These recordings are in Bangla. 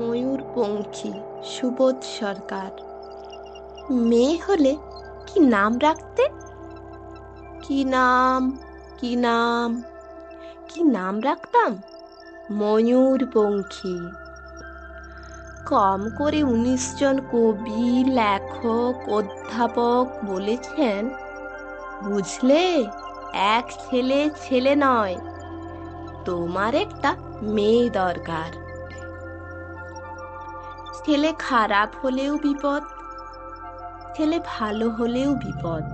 ময়ূরপঙ্খী সুবোধ সরকার। মেয়ে হলে কি নাম রাখতে? কি নাম কি নাম কি নাম রাখতাম? ময়ূরপঙ্খী কম করে উনিশ জন কবি, লেখক, অধ্যাপক বলেছেন, বুঝলে, এক ছেলে ছেলে নয়, তোমার একটা মেয়ে দরকার। ছেলে খারাপ হলেও বিপদ, ছেলে ভালো হলেও বিপদ।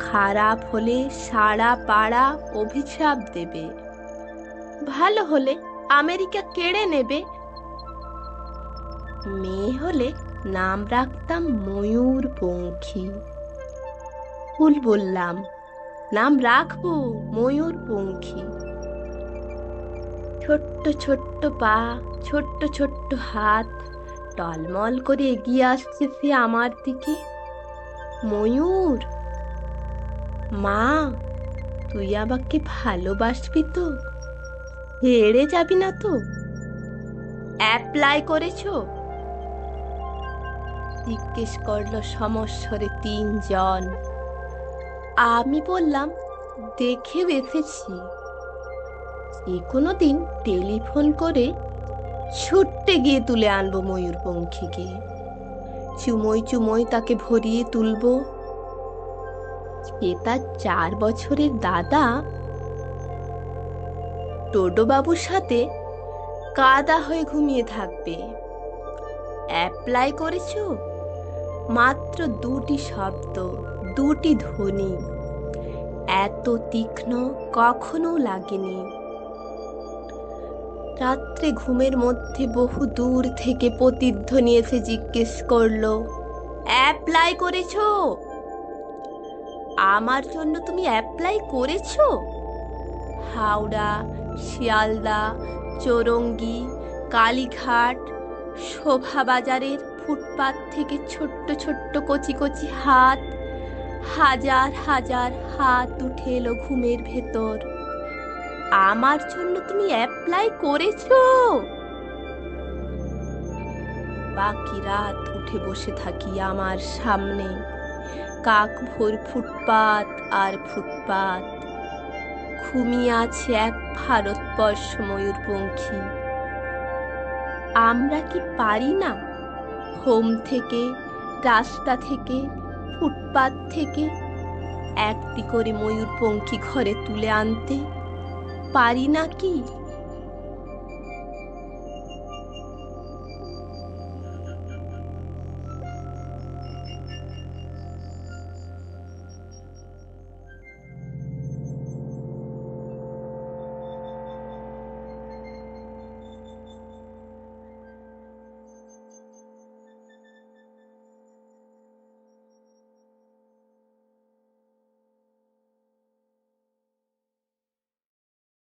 খারাপ হলে সারা পাড়া অভিশাপ দেবে। ভালো হলে আমেরিকা কেড়ে নেবে। মেয়ে হলে নাম রাখতাম ময়ূর পঙ্খী ফুল বললাম, নাম রাখব ময়ূর পঙ্খী ছোট্ট ছোট্ট পা, ছোট্ট ছোট্ট হাত, টলমল করে এগিয়ে আসছে সে আমার দিকে। ময়ূর! মা, তুই আমাকে ভালোবাসবি তো? হেরে যাবি না তো? অ্যাপ্লাই করেছ? জিজ্ঞেস করল সমস্বরে তিনজন। আমি বললাম, দেখে এসেছি যে কোনো দিন টেলিফোন করে ছুটতে গিয়ে তুলে আনব ময়ূরপঙ্খীকে। চুমোই চুমোই তাকে ভরিয়ে তুলবো। সে তার চার বছরের দাদা। টোডোবাবুর সাথে কাদা হয়ে ঘুমিয়ে থাকবে। অ্যাপ্লাই করেছ? মাত্র দুটি শব্দ, দুটি ধ্বনি। এত তীক্ষ্ণ কখনো লাগেনি। রাত্রে ঘুমের মধ্যে বহু দূর থেকে প্রতিধ্বনি এসে জিজ্ঞেস করল, অ্যাপ্লাই করেছ? আমার জন্য তুমি অ্যাপ্লাই করেছ? হাওড়া, শিয়ালদা, চৌরঙ্গি, কালীঘাট, শোভাবাজারের ফুটপাত থেকে ছোট্ট ছোট্ট কচি কচি হাত, হাজার হাজার হাত উঠে এলো ঘুমের ভেতর। আমার জন্য তুমি অ্যাপ্লাই করেছ। বাকি রাত উঠে বসে থাকি আমার সামনে। কাক ভোর ফুটপাত আর ফুটপাত। ঘুমিয়ে আছে এক ভারতবর্ষ ময়ূরপঙ্খী আমরা কি পারি না? হোম থেকে, রাস্তা থেকে, ফুটপাত থেকে, একটি করে ময়ূরপঙ্খী ঘরে তুলে আনতে। পারি না কি